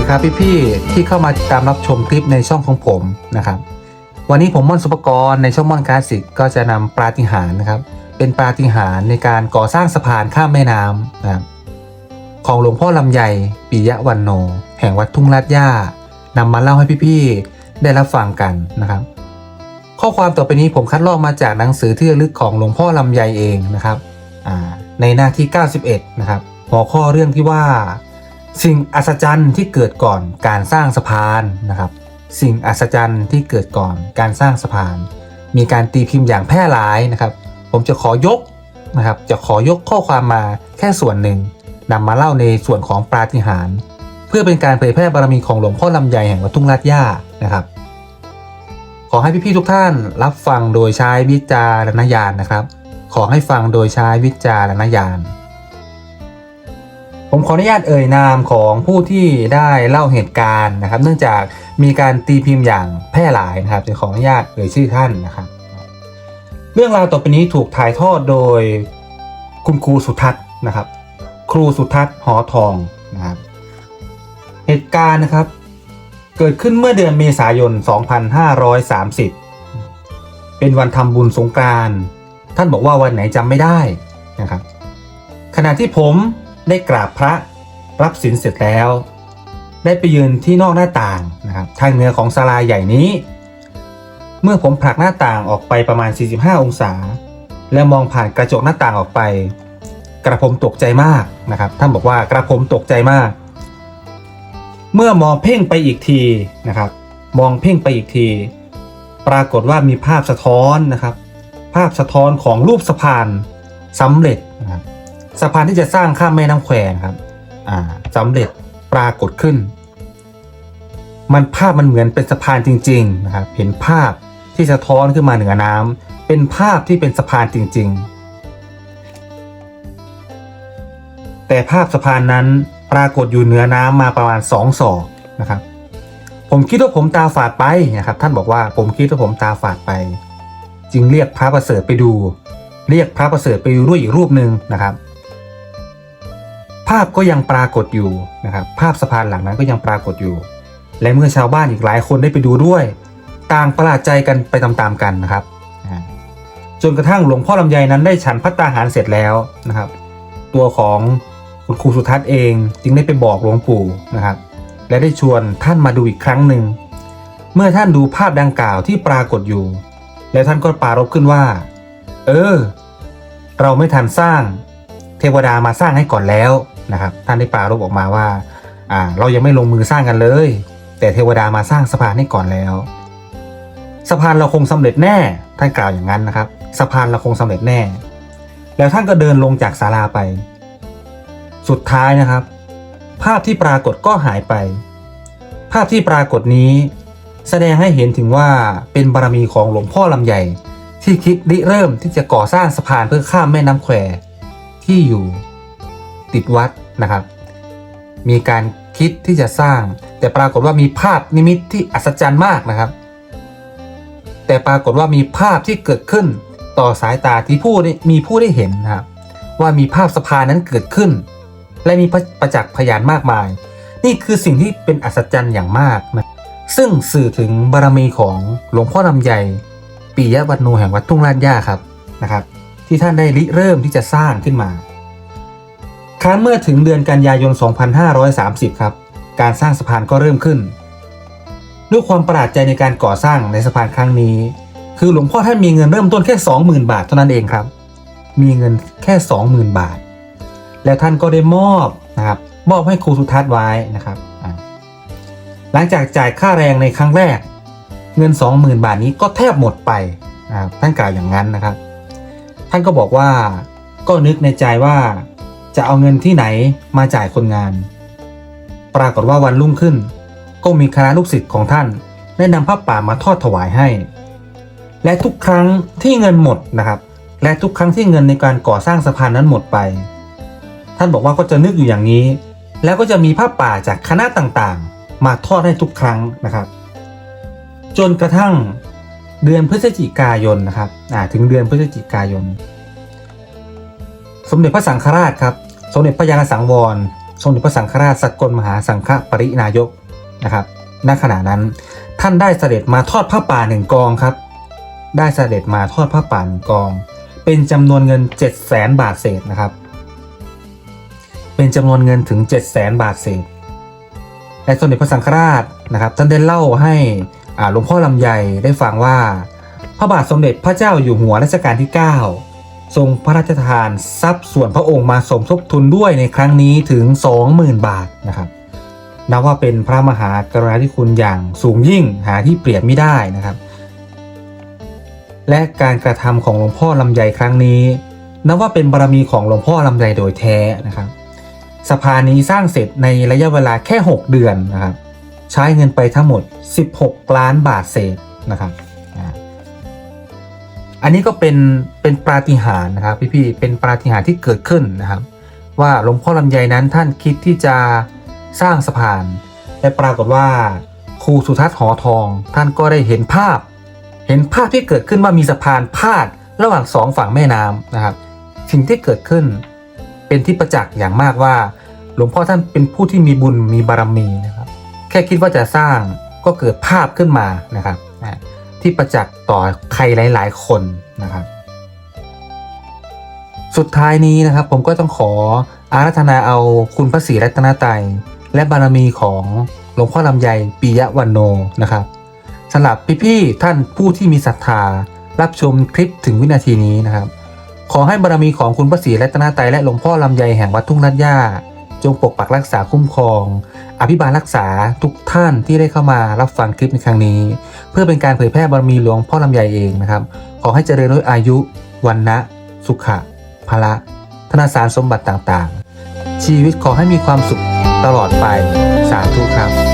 วัสดีครับพี่ๆที่เข้ามาติดตามรับชมคลิปในช่องของผมนะครับ วันนี้ผมม่อนสุปกรณ์ในช่องม่อนคลาสสิกก็จะนำปาฏิหาริย์นะครับ เป็นปาฏิหาริย์ในการก่อสร้างสะพานข้ามแม่น้ำนะครับของหลวงพ่อลำไยปิยะวันโน แห่งวัดทุ่งลาดย่านำมาเล่าให้พี่ๆได้รับฟังกันนะครับ ข้อความต่อไปนี้ผมคัดลอกมาจากหนังสือที่ระลึกของหลวงพ่อลำไยเองนะครับในหน้าที่ 91 นะครับ หัวข้อเรื่องที่ว่า สิ่งอัศจรรย์ที่เกิดก่อนการสร้างสะพานนะครับ สิ่งอัศจรรย์ที่เกิดก่อนการสร้างสะพาน มีการตีพิมพ์อย่างแพร่หลายนะครับ ผมจะขอยกนะครับ จะขอยกข้อความมาแค่ส่วนหนึ่งนำมาเล่าในส่วนของปาฏิหาริย์เพื่อเป็นการเผยแพร่บารมีของหลวงพ่อลำไยแห่งวัดทุ่งลาดย่านะครับ ขอให้พี่ๆทุกท่านรับฟังโดยใช้วิจารณญาณนะครับ ขอให้ฟังโดยใช้วิจารณญาณ ผมขออนุญาตเอ่ยนามของผู้ที่ได้เล่าเหตุการณ์นะครับ เนื่องจากมีการตีพิมพ์อย่างแพร่หลายนะครับจะขออนุญาตเอ่ยชื่อท่านนะครับ เรื่องราวต่อไปนี้ถูกถ่ายทอดโดยคุณครูสุทัศน์นะครับ ครูสุทัศน์หอทองนะครับ เหตุการณ์นะครับ เกิดขึ้นเมื่อเดือนเมษายน 2530 เป็นวันทำบุญสงกรานต์ท่านบอกว่าวันไหนจำไม่ได้นะครับ ขณะที่ผม ได้กราบพระรับศีลเสร็จแล้ว ได้ไปยืนที่นอกหน้าต่างนะครับทางเหนือของศาลาใหญ่นี้ เมื่อผมผลักหน้าต่างออกไปประมาณ 45 องศา และมองผ่านกระจกหน้าต่างออกไป กระผมตกใจมากนะครับท่านบอกว่ากระผมตกใจมาก เมื่อมองเพ่งไปอีกทีนะครับ มองเพ่งไปอีกที ปรากฏว่ามีภาพสะท้อนนะครับ ภาพสะท้อนของรูปสะพานสำเร็จนะครับ สะพานที่จะสร้างข้ามแม่น้ำแควครับ อ่าสำเร็จปรากฏขึ้น มันภาพมันเหมือนเป็นสะพานจริง ๆ นะครับ เห็นภาพที่สะท้อนขึ้นมาเหนือน้ำเป็นภาพที่เป็นสะพานจริง ๆ แต่ภาพสะพานนั้นปรากฏอยู่เหนือน้ำมาประมาณสองศอกนะครับ ผมคิดว่าผมตาฝาดไปนะครับ ท่านบอกว่าผมคิดว่าผมตาฝาดไป จึงเรียกพระประเสริฐไปดู เรียกพระประเสริฐไปดูด้วยอีกรูปหนึ่งนะครับ ภาพก็ยังปรากฏอยู่นะครับภาพสะพานหลังนั้นก็ยังปรากฏอยู่ และเมื่อชาวบ้านอีกหลายคนได้ไปดูด้วย ต่างประหลาดใจกันไปตามๆกันนะครับจนกระทั่งหลวงพ่อลำไยนั้นได้ฉันพัตตาหารเสร็จแล้วนะครับ ตัวของคุณครูสุทัศน์เองจึงได้ไปบอกหลวงปู่นะครับ และได้ชวนท่านมาดูอีกครั้งหนึ่งเมื่อท่านดูภาพดังกล่าวที่ปรากฏอยู่ แล้วท่านก็ปารบขึ้นว่า เออ เราไม่ทันสร้าง เทวดามาสร้างให้ก่อนแล้ว นะครับท่านได้ปรารบออกมาว่าอ่า เรายังไม่ลงมือสร้างกันเลย แต่เทวดามาสร้างสะพานให้ก่อนแล้วสะพานเราคงสำเร็จแน่ ท่านกล่าวอย่างนั้นนะครับสะพานเราคงสำเร็จแน่ แล้วท่านก็เดินลงจากศาลาไป สุดท้ายนะครับ ภาพที่ปรากฏก็หายไป ภาพที่ปรากฏนี้ แสดงให้เห็นถึงว่าเป็นบารมีของหลวงพ่อลำใหญ่ ที่คิดริเริ่มที่จะก่อสร้างสะพานเพื่อข้ามแม่น้ำแควที่อยู่ ติดวัดนะครับ มีการคิดที่จะสร้าง แต่ปรากฏว่ามีภาพนิมิตที่อัศจรรย์มากนะครับ แต่ปรากฏว่ามีภาพที่เกิดขึ้นต่อสายตาที่ผู้ได้มีผู้ได้เห็นนะครับ ว่ามีภาพสะพานนั้นเกิดขึ้น และมีประจักษ์พยานมากมาย นี่คือสิ่งที่เป็นอัศจรรย์อย่างมากนะซึ่งสื่อถึงบารมีของหลวงพ่อลำไยปิยะวัฒโนแห่งวัดทุ่งลาดย่าครับนะครับ ที่ท่านได้ริเริ่มที่จะสร้างขึ้นมา ครั้นเมื่อถึงเดือนกันยายน 2530 ครับ การสร้างสะพานก็เริ่มขึ้น ด้วยความประหลาดใจในการก่อสร้างในสะพานครั้งนี้ คือหลวงพ่อท่านมีเงินเริ่มต้นแค่ 20,000 บาทเท่านั้นเองครับ มีเงินแค่ 20,000 บาท แล้วท่านก็ได้มอบนะครับมอบให้ครูสุทัศน์ไว้นะครับ หลังจากจ่ายค่าแรงในครั้งแรก เงิน 20,000 บาทนี้ก็แทบหมดไปนะครับท่านกล่าวอย่างนั้นนะครับ ท่านก็บอกว่าก็นึกในใจว่า จะเอาเงินที่ไหนมาจ่ายคนงาน ปรากฏว่าวันรุ่งขึ้น ก็มีคณะลูกศิษย์ของท่านได้นำผ้าป่ามาทอดถวายให้ และทุกครั้งที่เงินหมดนะครับ และทุกครั้งที่เงินในการก่อสร้างสะพานนั้นหมดไป ท่านบอกว่าก็จะนึกอยู่อย่างนี้ แล้วก็จะมีผ้าป่าจากคณะต่างๆ มาทอดให้ทุกครั้งนะครับ จนกระทั่งเดือนพฤศจิกายนนะครับถึงเดือนพฤศจิกายน สมเด็จพระสังฆราชครับ สมเด็จพระยาณสังวร สมเด็จพระสังฆราชสกลมหาสังฆปรินายกนะครับ ณ ขณะนั้นท่านได้เสด็จมาทอดผ้าป่าหนึ่งกองครับ ได้เสด็จมาทอดผ้าป่าหนึ่งกอง เป็นจำนวนเงิน 7 0 0แสนบาทเศษนะครับ เป็นจำนวนเงินถึง 7 0 0แสนบาทเศษ และสมเด็จพระสังฆราชนะครับท่านได้เล่าให้หลวงพ่อลำไยได้ฟังว่า พระบาทสมเด็จพระเจ้าอยู่หัวรัชกาลที่ 9 ทรงพระราชทานทรัพย์ส่วนพระองค์มาสมทบทุนด้วยในครั้งนี้ถึง 20,000 บาทนะครับนับว่าเป็นพระมหากรุณาธิคุณอย่างสูงยิ่งหาที่เปรียบไม่ได้นะครับ และการกระทำของหลวงพ่อลำไยครั้งนี้นับว่าเป็นบารมีของหลวงพ่อลำไยโดยแท้นะครับสะพานนี้สร้างเสร็จในระยะเวลาแค่ 6 เดือนนะครับ ใช้เงินไปทั้งหมด 16 ล้านบาทเศษนะครับ อันนี้ก็เป็นเป็นปาฏิหาริย์นะครับพี่ๆเป็นปาฏิหาริย์ที่เกิดขึ้นนะครับ ว่าหลวงพ่อลำไยนั้นท่านคิดที่จะสร้างสะพานและปรากฏว่าครูสุทัศน์หอทอง ท่านก็ได้เห็นภาพ เห็นภาพที่เกิดขึ้นว่ามีสะพานพาดระหว่างสองฝั่งแม่น้ำนะครับ สิ่งที่เกิดขึ้นเป็นที่ประจักษ์อย่างมากว่า หลวงพ่อท่านเป็นผู้ที่มีบุญมีบารมีนะครับ แค่คิดว่าจะสร้างก็เกิดภาพขึ้นมานะครับ ที่ประจักษ์ต่อใครหลาย ๆ คนนะครับ สุดท้ายนี้นะครับผมก็ต้องขออารัธนาเอาคุณพระศรีรัตนตรัยและบารมีของหลวงพ่อลำไยปิยะวันโนนะครับสำหรับพี่ๆท่านผู้ที่มีศรัทธารับชมคลิปถึงวินาทีนี้นะครับ ขอให้บารมีของคุณพระศรีรัตนตรัยและหลวงพ่อลำไยแห่งวัดทุ่งนัดย่า จงปกปักรักษาคุ้มครอง อภิบาลรักษาทุกท่านที่ได้เข้ามารับฟังคลิปในครั้งนี้ เพื่อเป็นการเผยแพร่บารมีหลวงพ่อลำไยเองนะครับขอให้เจริญด้วยอายุวันนะสุขะพละ ธนาสารสมบัติต่างๆ ชีวิตขอให้มีความสุขตลอดไปสาธุครับ